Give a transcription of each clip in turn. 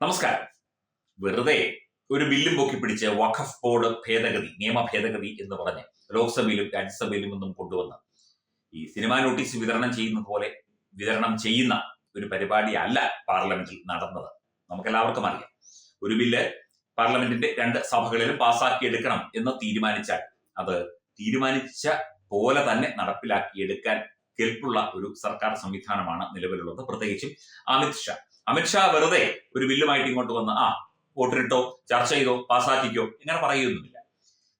നമസ്കാരം. വെറുതെ ഒരു ബില്ലും പൊക്കി പിടിച്ച് വഖഫ് ബോർഡ് ഭേദഗതി നിയമ ഭേദഗതി എന്ന് പറഞ്ഞ് ലോക്സഭയിലും രാജ്യസഭയിലും ഒന്നും കൊണ്ടുവന്ന് ഈ സിനിമാ നോട്ടീസ് വിതരണം ചെയ്യുന്ന പോലെ വിതരണം ചെയ്യുന്ന ഒരു പരിപാടി അല്ല പാർലമെന്റിൽ നടന്നത്. നമുക്കെല്ലാവർക്കും അറിയാം. ഒരു ബില്ല് പാർലമെന്റിന്റെ രണ്ട് സഭകളിലും പാസ്സാക്കി എടുക്കണം എന്ന് തീരുമാനിച്ചാൽ അത് തീരുമാനിച്ച പോലെ തന്നെ നടപ്പിലാക്കിയെടുക്കാൻ കെൽപ്പുള്ള ഒരു സർക്കാർ സംവിധാനമാണ് നിലവിലുള്ളത്. പ്രത്യേകിച്ചും അമിത് ഷാ. അമിത്ഷാ വെറുതെ ഒരു ബില്ലുമായിട്ട് ഇങ്ങോട്ട് വന്ന് ആ വോട്ടിനിട്ടോ ചർച്ച ചെയ്തോ പാസ്സാക്കിക്കോ ഇങ്ങനെ പറയുന്നില്ല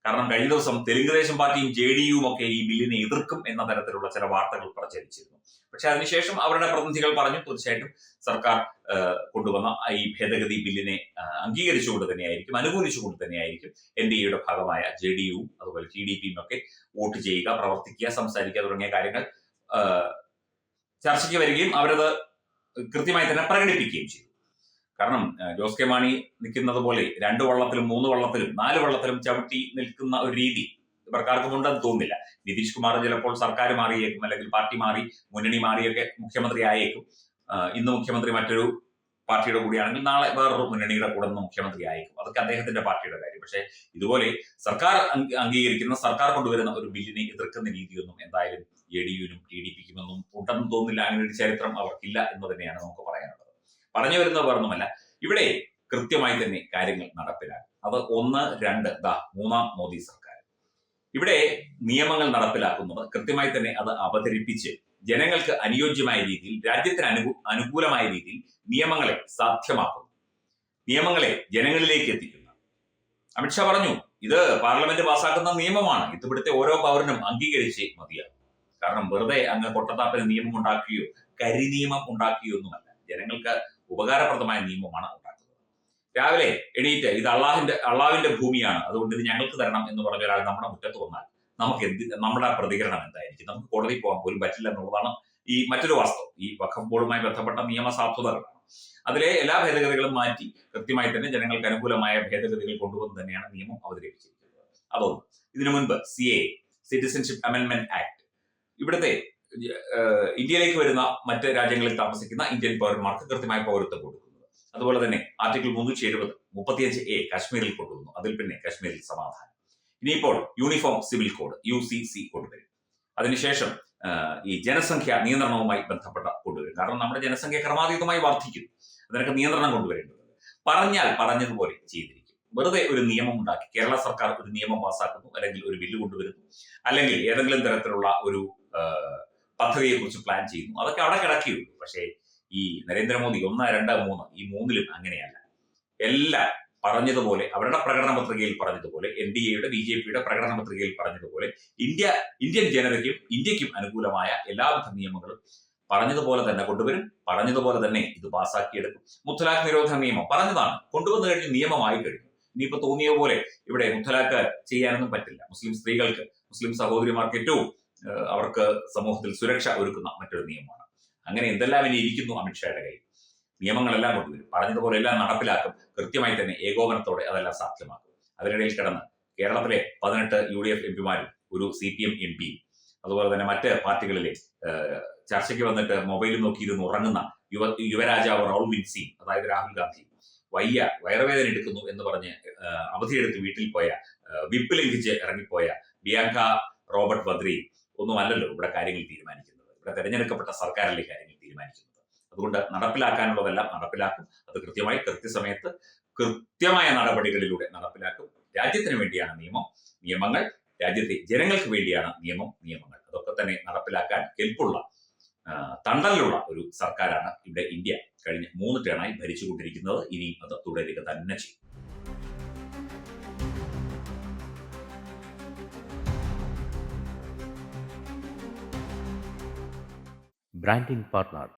കാരണം കഴിഞ്ഞ ദിവസം തെലുങ്ക് ദേശം പാർട്ടിയും ജെ ഡി യുവും ഒക്കെ ഈ ബില്ലിനെ എതിർക്കും എന്ന തരത്തിലുള്ള ചില വാർത്തകൾ പ്രചരിച്ചിരുന്നു. പക്ഷെ അതിനുശേഷം അവരുടെ പ്രതിനിധികൾ പറഞ്ഞു തീർച്ചയായിട്ടും സർക്കാർ കൊണ്ടുവന്ന ഈ ഭേദഗതി ബില്ലിനെ അംഗീകരിച്ചുകൊണ്ട് തന്നെയായിരിക്കും അനുകൂലിച്ചുകൊണ്ട് തന്നെയായിരിക്കും എൻ ഡി എയുടെ ഭാഗമായ ജെ ഡി യുവും അതുപോലെ ടി ഡി പിയും ഒക്കെ വോട്ട് ചെയ്യുക പ്രവർത്തിക്കുക സംസാരിക്കുക തുടങ്ങിയ കാര്യങ്ങൾ ചർച്ചയ്ക്ക് വരികയും അവരത് കൃത്യമായി തന്നെ പ്രകടിപ്പിക്കുകയും ചെയ്തു. കാരണം ജോസ് കെ മാണി നിൽക്കുന്നത് പോലെ രണ്ട് വള്ളത്തിലും മൂന്ന് വള്ളത്തിലും നാല് വള്ളത്തിലും ചവിട്ടി നിൽക്കുന്ന ഒരു രീതി ഇവർക്കാർക്കും ഉണ്ടെന്ന് തോന്നുന്നില്ല. നിതീഷ് കുമാർ ചിലപ്പോൾ സർക്കാർ മാറിയേക്കും അല്ലെങ്കിൽ പാർട്ടി മാറി മുന്നണി മാറിയൊക്കെ മുഖ്യമന്ത്രി ആയേക്കും. ഇന്ന് മുഖ്യമന്ത്രി മറ്റൊരു പാർട്ടിയുടെ കൂടിയാണെങ്കിൽ നാളെ വേറൊരു മുന്നണിയുടെ കൂടെ മുഖ്യമന്ത്രി ആയേക്കും അതൊക്കെ അദ്ദേഹത്തിന്റെ പാർട്ടിയുടെ കാര്യം. പക്ഷേ ഇതുപോലെ സർക്കാർ അംഗീ- അംഗീകരിക്കുന്ന സർക്കാർ കൊണ്ടുവരുന്ന ഒരു ബില്ലിനെ എതിർക്കുന്ന രീതിയൊന്നും എന്തായാലും എ ഡി യുനും ടി ഡി പിക്കുമൊന്നും ഉണ്ടെന്ന് തോന്നുന്നില്ല. അങ്ങനെ ഒരു ചരിത്രം അവർക്കില്ല എന്ന് തന്നെയാണ് നമുക്ക് പറയാനുള്ളത്. പറഞ്ഞു വരുന്നത് വേറൊന്നുമല്ല. ഇവിടെ കൃത്യമായി തന്നെ കാര്യങ്ങൾ നടപ്പിലാക്കും. അത് ഒന്ന് രണ്ട് ദാ മൂന്നാം മോദി സർക്കാർ. ഇവിടെ നിയമങ്ങൾ നടപ്പിലാക്കുന്നത് കൃത്യമായി തന്നെ അത് അവതരിപ്പിച്ച് ജനങ്ങൾക്ക് അനുയോജ്യമായ രീതിയിൽ രാജ്യത്തിന് അനുകൂ അനുകൂലമായ രീതിയിൽ നിയമങ്ങളെ സാധ്യമാക്കുന്നു. നിയമങ്ങളെ ജനങ്ങളിലേക്ക് എത്തിക്കുന്നു. അമിത്ഷാ പറഞ്ഞു ഇത് പാർലമെന്റ് പാസ്സാക്കുന്ന നിയമമാണ്. ഇത് ഇവിടുത്തെ ഓരോ പൗരനും അംഗീകരിച്ച് മതിയാകും. കാരണം വെറുതെ അങ്ങ് കൊട്ടത്താപ്പിന് നിയമം ഉണ്ടാക്കുകയോ കരി നിയമം ഉണ്ടാക്കുകയോ ഒന്നുമല്ല. ജനങ്ങൾക്ക് ഉപകാരപ്രദമായ നിയമമാണ് ഉണ്ടാക്കുന്നത്. രാവിലെ എണീറ്റ് ഇത് അള്ളാഹിന്റെ അള്ളാവിന്റെ ഭൂമിയാണ്. അതുകൊണ്ട് ഇത് ഞങ്ങൾക്ക് തരണം എന്ന് പറഞ്ഞ ഒരാൾ നമ്മുടെ മുറ്റത്ത് വന്നാൽ നമുക്ക് എന്ത് നമ്മുടെ പ്രതികരണം എന്തായിരിക്കും? നമുക്ക് കോടതി പോകാൻ പോലും പറ്റില്ല എന്നുള്ളതാണ് ഈ മറ്റൊരു വാസ്തവം. ഈ വഖഫ് ബോർഡുമായി ബന്ധപ്പെട്ട നിയമസാധുതകളാണ്. അതിലെ എല്ലാ ഭേദഗതികളും മാറ്റി കൃത്യമായി തന്നെ ജനങ്ങൾക്ക് അനുകൂലമായ ഭേദഗതികൾ കൊണ്ടുവന്ന് തന്നെയാണ് നിയമം അവതരിപ്പിച്ചിരിക്കുന്നത്. അതൊന്ന്. ഇതിനു മുൻപ് C A citizenship amendment act ഇവിടുത്തെ ഇന്ത്യയിലേക്ക് വരുന്ന മറ്റ് രാജ്യങ്ങളിൽ താമസിക്കുന്ന ഇന്ത്യൻ പൗരന്മാർക്ക് കൃത്യമായ പൗരത്വം കൊടുക്കുന്നത്. അതുപോലെ തന്നെ ആർട്ടിക്കിൾ മുന്നൂറ്റി എഴുപത് മുപ്പത്തിയഞ്ച് എ കാശ്മീരിൽ കൊണ്ടുവന്നു. അതിൽ പിന്നെ കാശ്മീരിൽ സമാധാനം. ഇനിയിപ്പോൾ uniform civil code U C C കൊണ്ടുവരും അതിനുശേഷം ഈ ജനസംഖ്യ നിയന്ത്രണവുമായി ബന്ധപ്പെട്ട കൊണ്ടുവരും കാരണം നമ്മുടെ ജനസംഖ്യ ക്രമാതീതമായി വർദ്ധിക്കുന്നു അതിനൊക്കെ നിയന്ത്രണം കൊണ്ടുവരേണ്ടത് പറഞ്ഞാൽ പറഞ്ഞതുപോലെ ചെയ്തിരിക്കും. വെറുതെ ഒരു നിയമം ഉണ്ടാക്കി കേരള സർക്കാർ ഒരു നിയമം പാസ്സാക്കുന്നു അല്ലെങ്കിൽ ഒരു ബില്ല് കൊണ്ടുവരുന്നു അല്ലെങ്കിൽ ഏതെങ്കിലും തരത്തിലുള്ള ഒരു പദ്ധതിയെ കുറിച്ച് പ്ലാൻ ചെയ്യുന്നു. അതൊക്കെ അവിടെ കിടക്കുകയുള്ളൂ. പക്ഷേ ഈ നരേന്ദ്രമോദി ഒന്ന് രണ്ട് മൂന്ന് ഈ മൂന്നിലും അങ്ങനെയല്ല. എല്ലാം പറഞ്ഞതുപോലെ അവരുടെ പ്രകടന പത്രികയിൽ പറഞ്ഞതുപോലെ എൻ ഡി എയുടെ ബി ജെ പിയുടെ പ്രകടന പത്രികയിൽ പറഞ്ഞതുപോലെ ഇന്ത്യ ഇന്ത്യൻ ജനതയ്ക്കും ഇന്ത്യക്കും അനുകൂലമായ എല്ലാവിധ നിയമങ്ങളും പറഞ്ഞതുപോലെ തന്നെ കൊണ്ടുവരും പറഞ്ഞതുപോലെ തന്നെ ഇത് പാസ്സാക്കിയെടുക്കും. മുത്തലാഖ് നിരോധന നിയമം പറഞ്ഞതാണ് കൊണ്ടുവന്നു കഴിഞ്ഞ് നിയമമായി കഴിഞ്ഞു. ഇനിയിപ്പോ തോന്നിയ പോലെ ഇവിടെ മുത്തലാഖ് ചെയ്യാനൊന്നും പറ്റില്ല. മുസ്ലിം സ്ത്രീകൾക്ക് മുസ്ലിം സഹോദരിമാർക്ക് ഏറ്റവും അവർക്ക് സമൂഹത്തിൽ സുരക്ഷ ഒരുക്കുന്ന മറ്റൊരു നിയമമാണ്. അങ്ങനെ എന്തെല്ലാം ഇനി ഇരിക്കുന്നു അമിത്ഷായുടെ കയ്യിൽ? നിയമങ്ങളെല്ലാം കൊണ്ടുവരും. പറഞ്ഞതുപോലെ എല്ലാം നടപ്പിലാക്കും. കൃത്യമായി തന്നെ ഏകോപനത്തോടെ അതെല്ലാം സാധ്യമാക്കും. അതിനിടയിൽ കിടന്ന് കേരളത്തിലെ പതിനെട്ട് യു ഡി എഫ് എംപിമാരും ഒരു സി പി എം എം പിയും അതുപോലെ തന്നെ മറ്റ് പാർട്ടികളിലെ ചർച്ചയ്ക്ക് വന്നിട്ട് മൊബൈലിൽ നോക്കിയിരുന്ന് ഉറങ്ങുന്ന യുവ യുവരാജാവ് റൗൾ വിൻസി അതായത് രാഹുൽ ഗാന്ധി വയ്യ വയറുവേദന എടുക്കുന്നു എന്ന് പറഞ്ഞ് അവധിയെടുത്ത് വീട്ടിൽ പോയ വിപ്പ് ലംഘിച്ച് ഇറങ്ങിപ്പോയ ബിയാങ്ക റോബർട്ട് ബദ്രി ഒന്നും അല്ലല്ലോ ഇവിടെ കാര്യങ്ങൾ തീരുമാനിക്കുന്നത്. ഇവിടെ തെരഞ്ഞെടുക്കപ്പെട്ട സർക്കാരിലെ കാര്യങ്ങൾ തീരുമാനിക്കുന്നത്. അതുകൊണ്ട് നടപ്പിലാക്കാനുള്ളതെല്ലാം നടപ്പിലാക്കും. അത് കൃത്യമായി കൃത്യസമയത്ത് കൃത്യമായ നടപടികളിലൂടെ നടപ്പിലാക്കും. രാജ്യത്തിന് വേണ്ടിയാണ് നിയമം നിയമങ്ങൾ. രാജ്യത്തെ ജനങ്ങൾക്ക് വേണ്ടിയാണ് നിയമം നിയമങ്ങൾ. അതൊക്കെ തന്നെ നടപ്പിലാക്കാൻ കെൽപ്പുള്ള തണ്ടലിലുള്ള ഒരു സർക്കാരാണ് ഇവിടെ ഇന്ത്യ. കഴിഞ്ഞ മൂന്ന് ടേണായി ഭരിച്ചുകൊണ്ടിരിക്കുന്നത്. ഇനിയും അത് തുടരുക തന്നെ ചെയ്യും. Branding partner